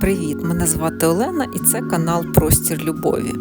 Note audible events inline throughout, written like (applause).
Привіт! Мене звати Олена і це канал Простір Любові.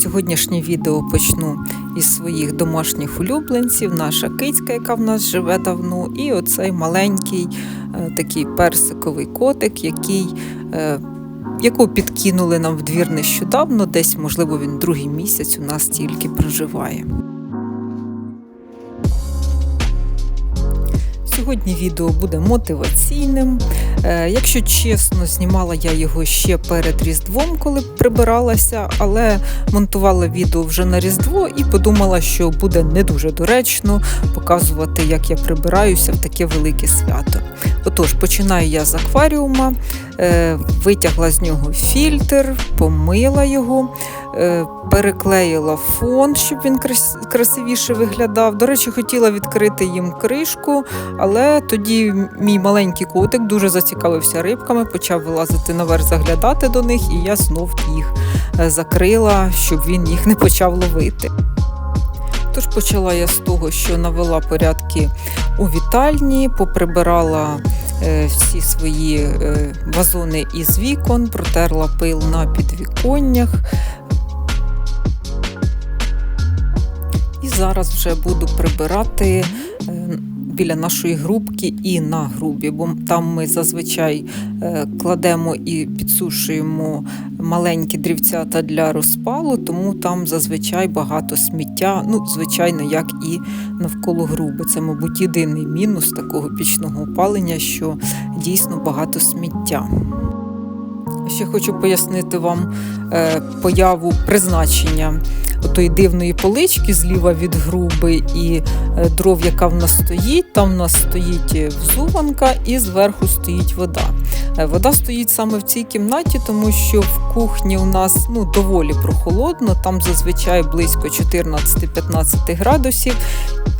Сьогоднішнє відео почну із своїх домашніх улюбленців, наша кицька, яка в нас живе давно, і оцей маленький е, такий персиковий котик, який, е, якого підкинули нам в двір нещодавно, десь, можливо, він другий місяць у нас тільки проживає. Сьогодні відео буде мотиваційним. Е, Якщо чесно, знімала я його ще перед Різдвом, коли прибиралася, але монтувала відео вже на Різдво і подумала, що буде не дуже доречно показувати, як я прибираюся в таке велике свято. Отож, починаю я з акваріума, е, витягла з нього фільтр, помила його. е, Переклеїла фон, щоб він крас- красивіше виглядав. До речі, хотіла відкрити їм кришку, але тоді мій маленький котик дуже зацікавився рибками, почав вилазити наверх, заглядати до них, і я знов їх е, закрила, щоб він їх не почав ловити. Тож почала я з того, що навела порядки у вітальні, поприбирала е, всі свої е, вазони із вікон, протерла пил на підвіконнях. І зараз вже буду прибирати е, біля нашої грубки і на грубі, бо там ми зазвичай е, кладемо і підсушуємо маленькі дрівцята для розпалу, тому там зазвичай багато сміття. Ну, звичайно, як і навколо груби. Це, мабуть, єдиний мінус такого пічного опалення, що дійсно багато сміття. Ще хочу пояснити вам е, появу призначення отої дивної полички зліва від груби і е, дров, яка в нас стоїть. Там в нас стоїть е, взуванка і зверху стоїть вода. Вода стоїть саме в цій кімнаті, тому що в кухні у нас ну, доволі прохолодно, там зазвичай близько 14-15 градусів,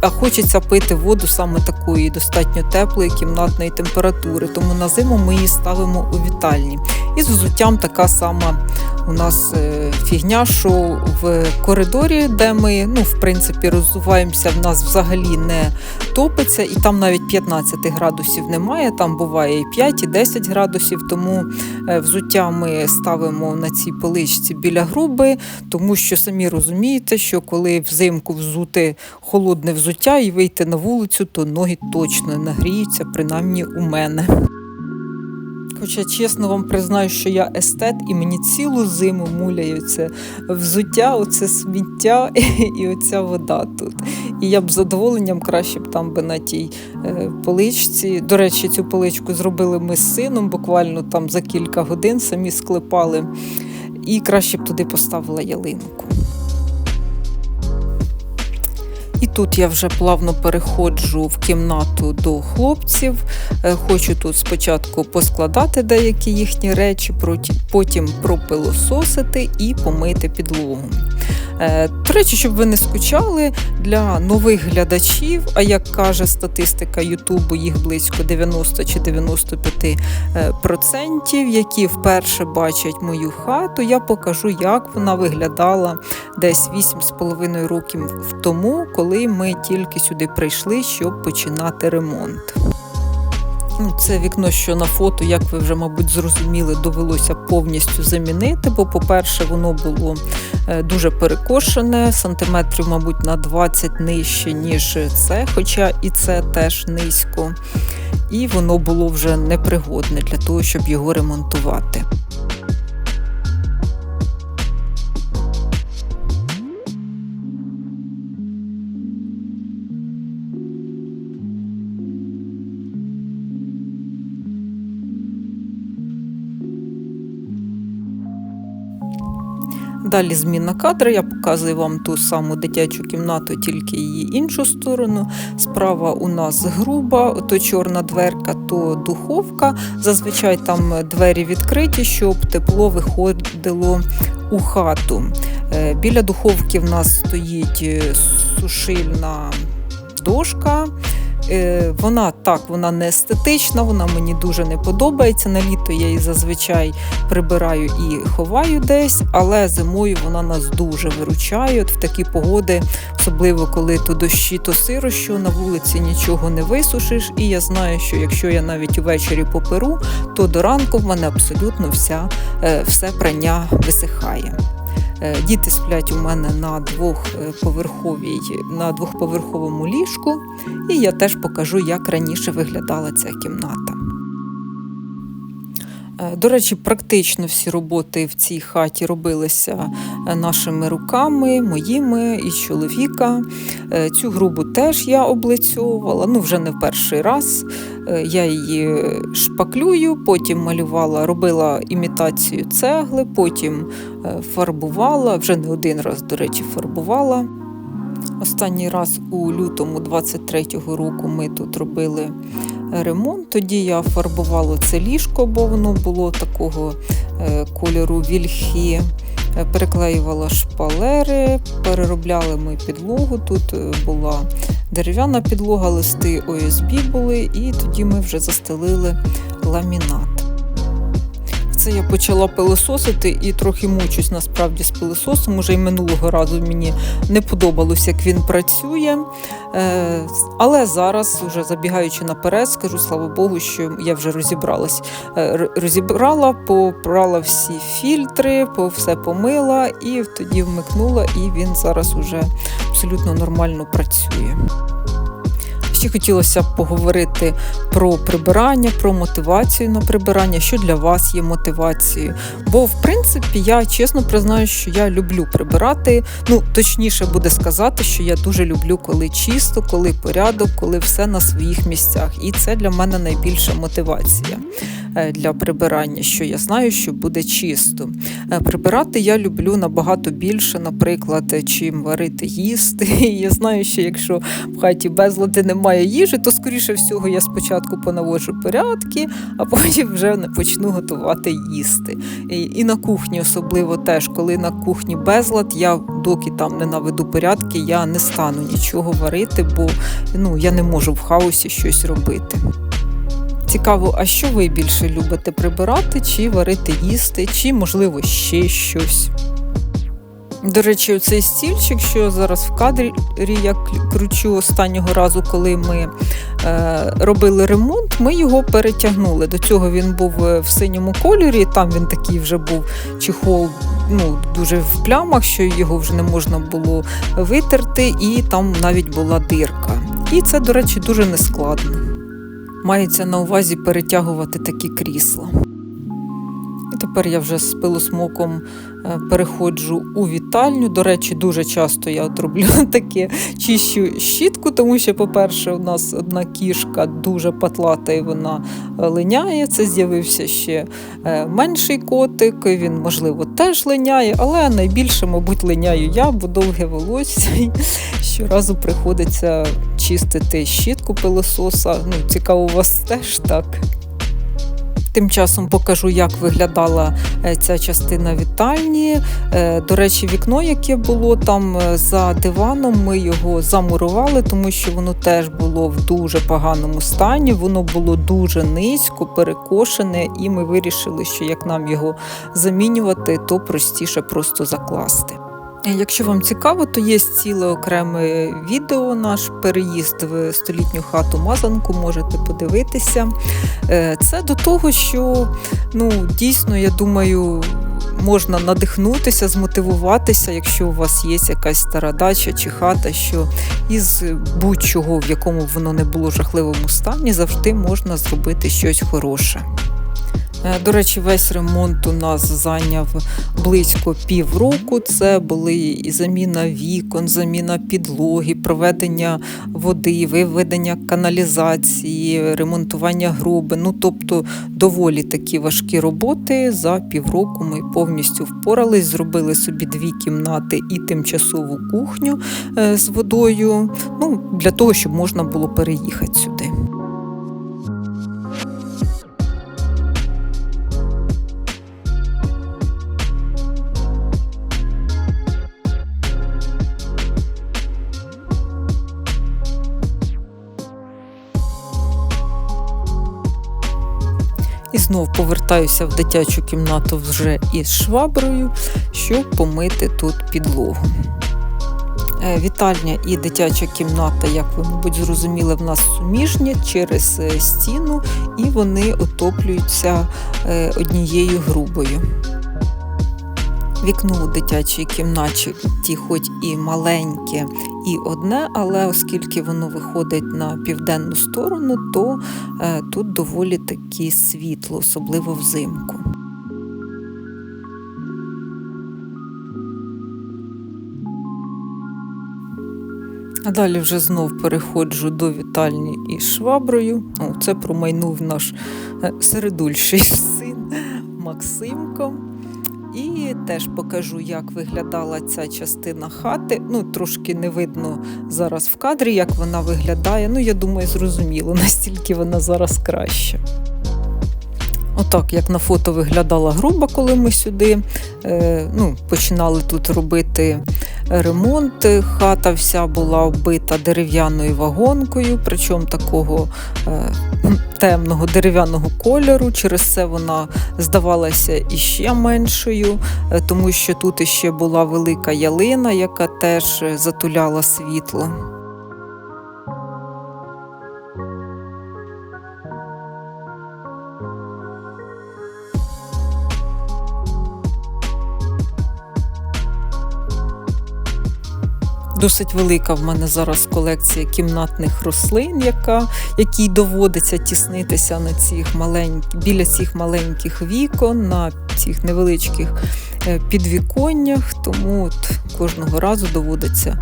а хочеться пити воду саме такої достатньо теплої кімнатної температури. Тому на зиму ми її ставимо у вітальні. І з взуттям така сама у нас е, фігня, що в коридорі, де ми, ну, в принципі, роззуваємося, в нас взагалі не топиться, і там навіть 15 градусів немає, там буває і 5, і 10 градусів, тому е, взуття ми ставимо на цій поличці біля груби, тому що самі розумієте, що коли взимку взути холодне взуття і вийти на вулицю, то ноги точно нагріються, принаймні у мене. Хоча чесно вам признаю, що я естет, і мені цілу зиму муляє взуття, оце сміття (laughs) і оця вода тут. І я б з задоволенням краще б там би на тій е, поличці. До речі, цю поличку зробили ми з сином буквально там за кілька годин, самі склепали, і краще б туди поставила ялинку. Тут я вже плавно переходжу в кімнату до хлопців. Е, Хочу тут спочатку поскладати деякі їхні речі, потім пропилососити і помити підлогу. Е, До речі, щоб ви не скучали для нових глядачів, а як каже статистика Ютубу, їх близько 90 чи 95 е, процентів, які вперше бачать мою хату, я покажу, як вона виглядала десь 8,5 років тому, коли ми тільки сюди прийшли, щоб починати ремонт. Ну, Це вікно, що на фото, як ви вже, мабуть, зрозуміли, довелося повністю замінити, бо, по-перше, воно було е, дуже перекошене, сантиметрів, мабуть, на 20 нижче, ніж це, хоча і це теж низько. І воно було вже непригодне для того, щоб його ремонтувати. Далі зміна кадра. Я показую вам ту саму дитячу кімнату, тільки її іншу сторону. Справа у нас груба, то чорна дверка, то духовка. Зазвичай там двері відкриті, щоб тепло виходило у хату. Е, Біля духовки в нас стоїть е, сушильна дошка. Е, Вона так, вона не естетична, вона мені дуже не подобається. На літо я її зазвичай прибираю і ховаю десь, але зимою вона нас дуже виручає. От в такі погоди, особливо коли то дощі, то сиро, що на вулиці нічого не висушиш. І я знаю, що якщо я навіть увечері поперу, то до ранку в мене абсолютно вся, е, все прання висихає. Е, Діти сплять у мене на двохповерховій, на двохповерховому ліжку, і я теж покажу, як раніше виглядала ця кімната. Е, До речі, практично всі роботи в цій хаті робилися е, нашими руками, моїми і чоловіка. Е, Цю грубу теж я облицьовувала, ну вже не в перший раз. Я її шпаклюю, потім малювала, робила імітацію цегли, потім фарбувала, вже не один раз, до речі, фарбувала. Останній раз у лютому 23-го року ми тут робили ремонт. Тоді я фарбувала це ліжко, бо воно було такого е, кольору вільхи. Е, Переклеювала шпалери, переробляли ми підлогу. Тут е, була дерев'яна підлога, листи ОСБ були, і тоді ми вже застелили ламінат. Це я почала пилососити і трохи мучусь насправді з пилососом. Уже й минулого разу мені не подобалось, як він працює. Е, Але зараз, вже забігаючи наперед, скажу слава Богу, що я вже розібралась. Е, Розібрала, попрала всі фільтри, все помила і тоді вмикнула, і він зараз уже абсолютно нормально працює. Ще хотілося б поговорити про прибирання, про мотивацію на прибирання, що для вас є мотивацією. Бо, в принципі, я чесно признаю, що я люблю прибирати. Ну, точніше буде сказати, що я дуже люблю, коли чисто, коли порядок, коли все на своїх місцях. І це для мене найбільша мотивація е, для прибирання, що я знаю, що буде чисто. Е, Прибирати я люблю набагато більше, наприклад, чим варити їсти. (laughs) І я знаю, що якщо в хаті безлади немає їжі, то скоріше всього я спочатку понаводжу порядки, а потім вже почну готувати їсти. І на кухні особливо теж, коли на кухні безлад, я доки там не наведу порядки, я не стану нічого варити, бо ну, я не можу в хаосі щось робити. Цікаво, а що ви більше любите прибирати, чи варити їсти, чи, можливо, ще щось? До речі, цей стільчик, що зараз в кадрі я кручу останнього разу, коли ми е, робили ремонт, ми його перетягнули. До цього він був е, в синьому кольорі, там він такий вже був чехол ну, дуже в плямах, що його вже не можна було витерти, і там навіть була дирка. І це, до речі, дуже нескладно. Мається на увазі перетягувати такі крісла. І тепер я вже з пилосмоком переходжу у вітальню. До речі, дуже часто я от роблю (laughs) таке чищу щітку, тому що, по-перше, у нас одна кішка дуже патлата і вона е, линяє. Це з'явився ще е, менший котик. Він, можливо, теж линяє, але найбільше, мабуть, линяю я, бо довге волосся. І щоразу приходиться чистити щітку пилососа. Ну, цікаво, у вас теж так. Тим часом покажу, як виглядала е, ця частина вітальні. Е, До речі, вікно, яке було там е, за диваном, ми його замурували, тому що воно теж було в дуже поганому стані. Воно було дуже низько, перекошене, і ми вирішили, що як нам його замінювати, то простіше просто закласти. Е, Якщо вам цікаво, то є ціле окреме відео, наш переїзд в столітню хату Мазанку, можете подивитися. Е, Це до того, що ну, дійсно, я думаю, можна надихнутися, змотивуватися, якщо у вас є якась стара дача чи хата, що із будь-чого, в якому воно не було жахливому стані, завжди можна зробити щось хороше. Е, До речі, весь ремонт у нас зайняв близько півроку. Це були і заміна вікон, заміна підлоги, проведення води, виведення каналізації, ремонтування груби. Ну тобто доволі такі важкі роботи. За півроку ми повністю впорались, зробили собі дві кімнати і тимчасову кухню е, з водою. Ну, для того, щоб можна було переїхати сюди. Знов повертаюся в дитячу кімнату вже із шваброю, щоб помити тут підлогу. Е, Вітальня і дитяча кімната, як ви, мабуть, зрозуміли, в нас суміжні через е, стіну, і вони отоплюються е, однією грубою. Вікно у дитячій кімнаті, хоч і маленьке, і одне, але оскільки воно виходить на південну сторону, то е, тут доволі таки світло, особливо взимку. А далі вже знов переходжу до вітальні із шваброю. О, це промайнув наш е, середульший (laughs) син Максимко. Теж покажу, як виглядала ця частина хати. Ну, трошки не видно зараз в кадрі, як вона виглядає. Ну, я думаю, зрозуміло, (laughs) настільки вона зараз краща. Отак, як на фото виглядала груба, коли ми сюди е, ну, починали тут робити ремонт. Хата вся була оббита дерев'яною вагонкою, причому такого е, (clears throat) темного дерев'яного кольору. Через це вона здавалася іще меншою, е, тому що тут іще була велика ялина, яка теж затуляла світло. Досить велика в мене зараз колекція кімнатних рослин, яка, якій доводиться тіснитися на цих маленьких, біля цих маленьких вікон, на цих невеличких е, підвіконнях. Тому от кожного разу доводиться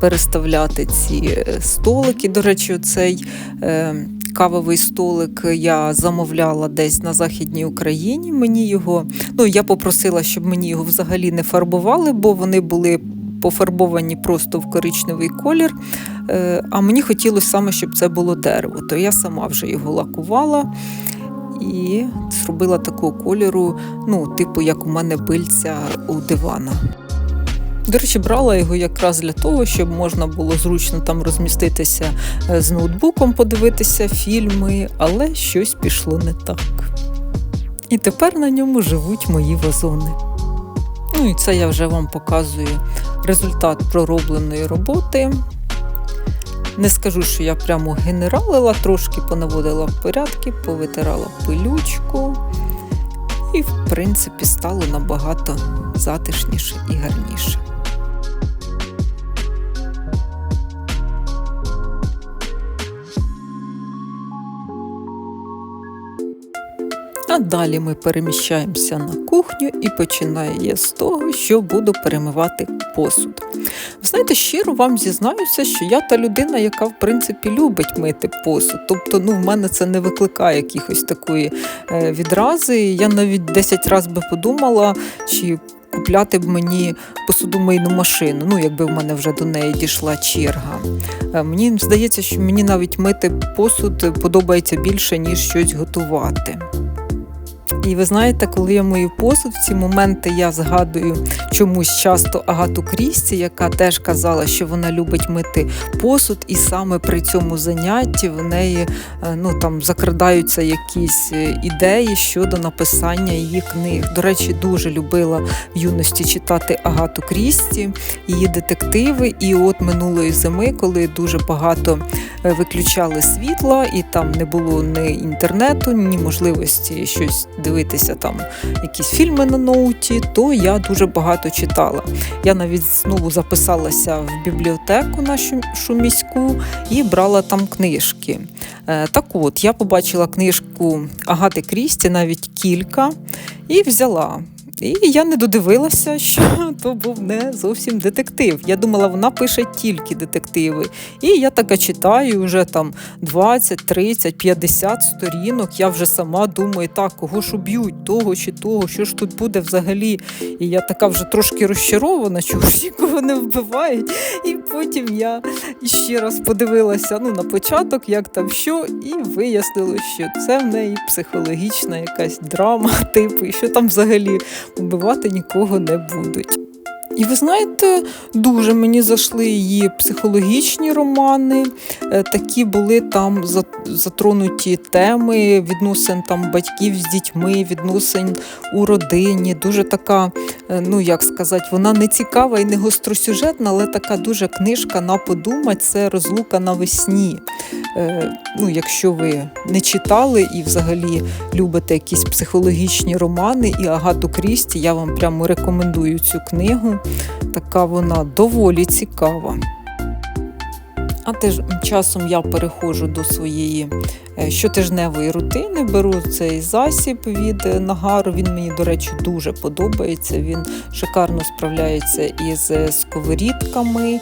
переставляти ці е, столики. До речі, цей е, кавовий столик я замовляла десь на Західній Україні. Мені його, ну я попросила, щоб мені його взагалі не фарбували, бо вони були пофарбовані просто в коричневий колір. Е, а мені хотілося саме, щоб це було дерево. То я сама вже його лакувала і зробила такого кольору, ну, типу, як у мене бильця у дивана. До речі, брала його якраз для того, щоб можна було зручно там розміститися е, з ноутбуком, подивитися фільми, але щось пішло не так. І тепер на ньому живуть мої вазони. Ну і це я вже вам показую результат проробленої роботи. Не скажу, що я прямо генералила, трошки понаводила в порядки, повитирала пилючку, і, в принципі, стало набагато затишніше і гарніше. А далі ми переміщаємося на кухню і починаю я з того, що буду перемивати посуд. Знаєте, щиро вам зізнаюся, що я та людина, яка в принципі любить мити посуд. Тобто, ну, в мене це не викликає якихось такої е, відрази. Я навіть 10 разів би подумала, чи купляти б мені посудомийну машину, ну якби в мене вже до неї дійшла черга. Е, мені здається, що мені навіть мити посуд подобається більше, ніж щось готувати. І ви знаєте, коли я мою посуд, в ці моменти я згадую чомусь часто Агату Крісті, яка теж казала, що вона любить мити посуд, і саме при цьому занятті в неї е, ну, там закрадаються якісь е, ідеї щодо написання її книг. До речі, дуже любила в юності читати Агату Крісті, її детективи. І от минулої зими, коли дуже багато е, виключали світла, і там не було ні інтернету, ні можливості щось дивитися дивитися там якісь фільми на ноуті, то я дуже багато читала. Я навіть знову записалася в бібліотеку нашу міську і брала там книжки. Е, так от, я побачила книжку Агати Крісті, навіть кілька, і взяла. І я не додивилася, (laughs) що то був не зовсім детектив. Я думала, вона пише тільки детективи. І я така читаю вже там 20, 30, 50 сторінок. Я вже сама думаю, так, кого ж уб'ють, того чи того, що ж тут буде взагалі. І я така вже трошки розчарована, чого ж нікого не вбивають. І потім я ще раз подивилася ну, на початок, як там що, і вияснилось, що це в неї психологічна якась драма, (laughs) типу, і що там взагалі вбивати нікого не будуть. І ви знаєте, дуже мені зайшли її психологічні романи. Е, Такі були там затронуті теми відносин там батьків з дітьми, відносин у родині. Дуже така, ну як сказати, вона не цікава і не гостросюжетна, але така дуже книжка на подумать. Це розлука навесні. Е, Ну, якщо ви не читали і взагалі любите якісь психологічні романи і Агату Крісті, я вам прямо рекомендую цю книгу. Така вона доволі цікава. А теж часом я переходжу до своєї е, щотижневої рутини. Беру цей засіб від е, нагару. Він мені, до речі, дуже подобається. Він шикарно справляється із е, сковорідками,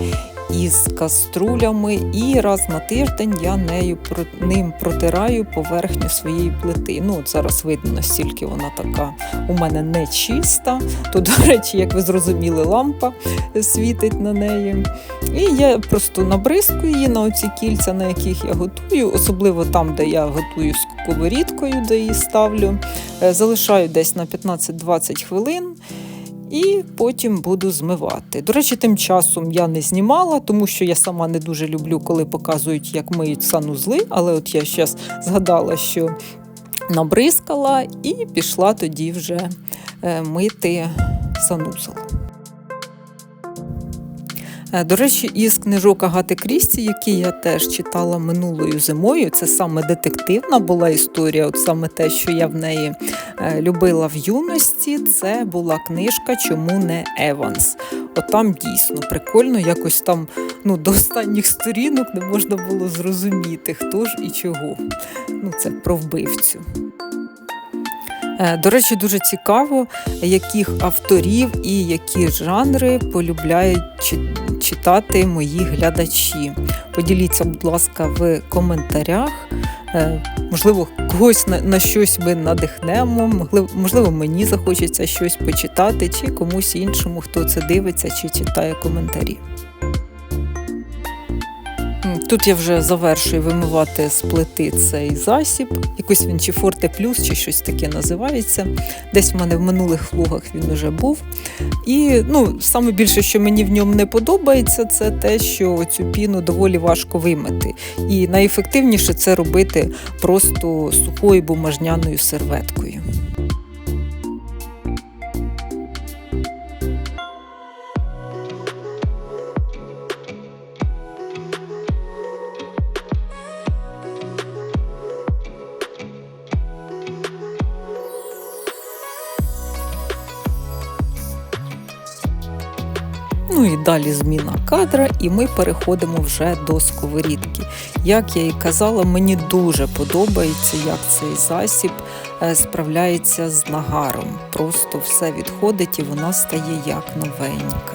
із каструлями. І раз на тиждень я нею ним протираю поверхню своєї плити. Ну, от зараз видно, настільки вона така у мене не чиста. То, (laughs) до речі, як ви зрозуміли, лампа світить на неї. І я просто набризкую її на оці кільця, на яких я готую, особливо там, де я готую сковорідкою, де її ставлю. Е, Залишаю десь на 15-20 хвилин. І потім буду змивати. До речі, тим часом я не знімала, тому що я сама не дуже люблю, коли показують, як миють санузли. Але от я зараз згадала, що набризкала і пішла тоді вже е, мити санузел. Е, До речі, із книжок Агати Крісті, які я теж читала минулою зимою, це саме детективна була історія, от саме те, що я в неї е, любила в юності, це була книжка Чому не Еванс. От там дійсно прикольно, якось там ну, до останніх сторінок не можна було зрозуміти, хто ж і чого. Ну, це про вбивцю. Е, До речі, дуже цікаво, яких авторів і які жанри полюбляють читати мої глядачі. Поділіться, будь ласка, в коментарях. Е, Можливо, когось на, щось ми надихнемо, можливо, мені захочеться щось почитати, чи комусь іншому, хто це дивиться чи читає коментарі. Тут я вже завершую вимивати з плити цей засіб. Якось він чи Форте Плюс, чи щось таке називається. Десь в мене в минулих влогах він вже був. І ну, саме більше, що мені в ньому не подобається, це те, що цю піну доволі важко вимити. І найефективніше це робити просто сухою бумажняною серветкою. Далі зміна кадра, і ми переходимо вже до сковорідки. Як я і казала, мені дуже подобається, як цей засіб е, справляється з нагаром. Просто все відходить і вона стає як новенька.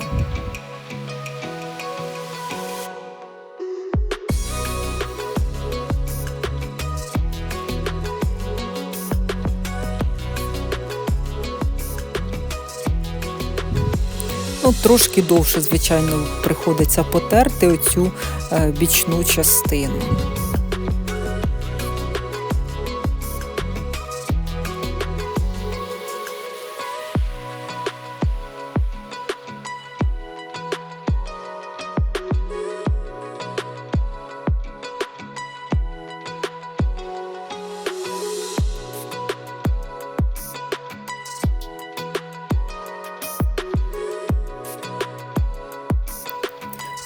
Ну, трошки довше, звичайно, приходиться потерти оцю е, бічну частину.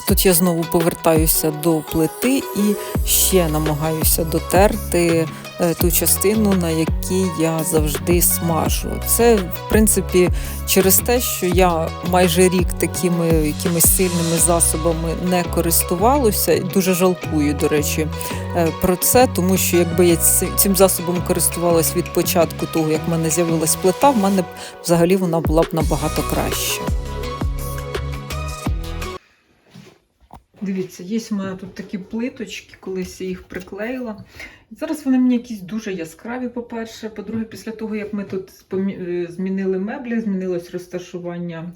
Тут я знову повертаюся до плити і ще намагаюся дотерти е, ту частину, на якій я завжди смажу. Це, в принципі, через те, що я майже рік такими якимись сильними засобами не користувалася, і дуже жалкую, до речі, е, про це, тому що якби я цим засобом користувалась від початку того, як в мене з'явилась плита, в мене взагалі вона була б набагато краща. Дивіться, є в мене тут такі плиточки, колись я їх приклеїла. Зараз вони мені якісь дуже яскраві, по-перше. По-друге, після того, як ми тут е, змінили меблі, змінилось розташування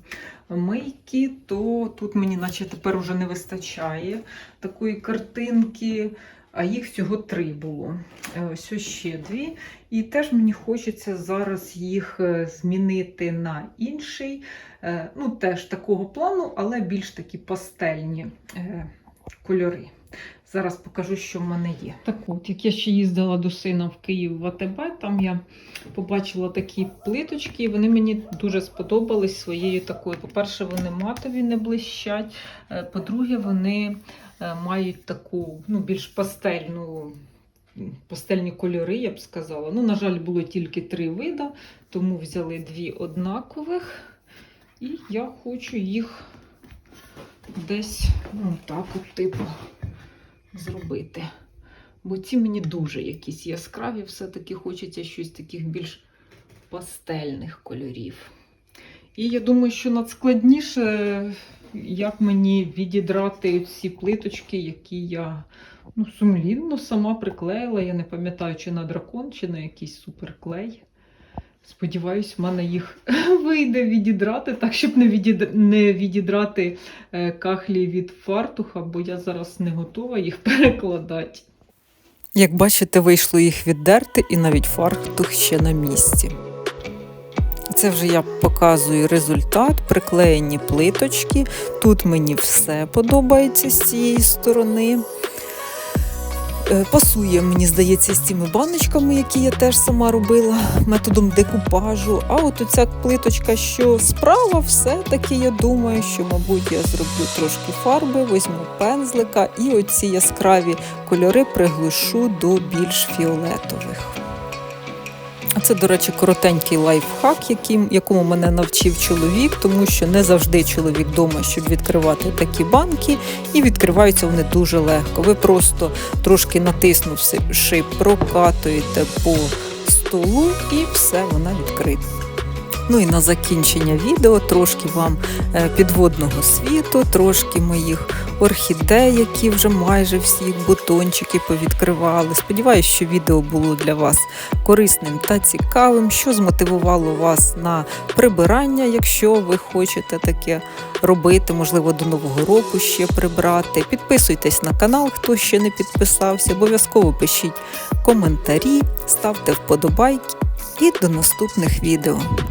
мийки, то тут мені наче тепер уже не вистачає такої картинки а їх всього три було. Е, Ось ще дві. І теж мені хочеться зараз їх е, змінити на інший, е, ну теж такого плану, але більш такі пастельні кольори. Зараз покажу, що в мене є. Так от, як я ще їздила до сина в Київ в АТБ, там я побачила такі плиточки, і вони мені дуже сподобались своєю такою. По-перше, вони матові не блищать. По-друге, вони мають таку ну, більш пастельну. Пастельні кольори, я б сказала. Ну, на жаль, було тільки три вида, тому взяли дві однакових. І я хочу їх десь ну, так от, типу, зробити. Бо ці мені дуже якісь яскраві, все-таки хочеться щось таких більш пастельних кольорів. І я думаю, що надскладніше, як мені відідрати ці плиточки, які я ну, сумлінно сама приклеїла. Я не пам'ятаю, чи на дракон, чи на якийсь суперклей. Сподіваюсь, в мене їх (laughs) вийде відідрати, так, щоб не, відід... не відідрати е, кахлі від фартуха, бо я зараз не готова їх (laughs) перекладати. Як бачите, вийшло їх віддерти, і навіть фартух ще на місці. Це вже я показую результат, приклеєні плиточки. Тут мені все подобається з цієї сторони. Е, Пасує, мені здається, з цими баночками, які я теж сама робила методом декупажу. А от оця плиточка, що справа, все-таки я думаю, що, мабуть, я зроблю трошки фарби, візьму пензлика і оці яскраві кольори приглушу до більш фіолетових. Це, до речі, коротенький лайфхак, яким, якому мене навчив чоловік, тому що не завжди чоловік вдома, щоб відкривати такі банки, і відкриваються вони дуже легко. Ви просто трошки натиснувши, прокатуєте по столу і все, вона відкрита. Ну і на закінчення відео трошки вам е, підводного світу, трошки моїх орхідей, які вже майже всі бутончики повідкривали. Сподіваюсь, що відео було для вас корисним та цікавим, що змотивувало вас на прибирання, якщо ви хочете таке робити, можливо, до Нового року ще прибрати. Підписуйтесь на канал, хто ще не підписався. Обов'язково пишіть коментарі, ставте вподобайки і до наступних відео.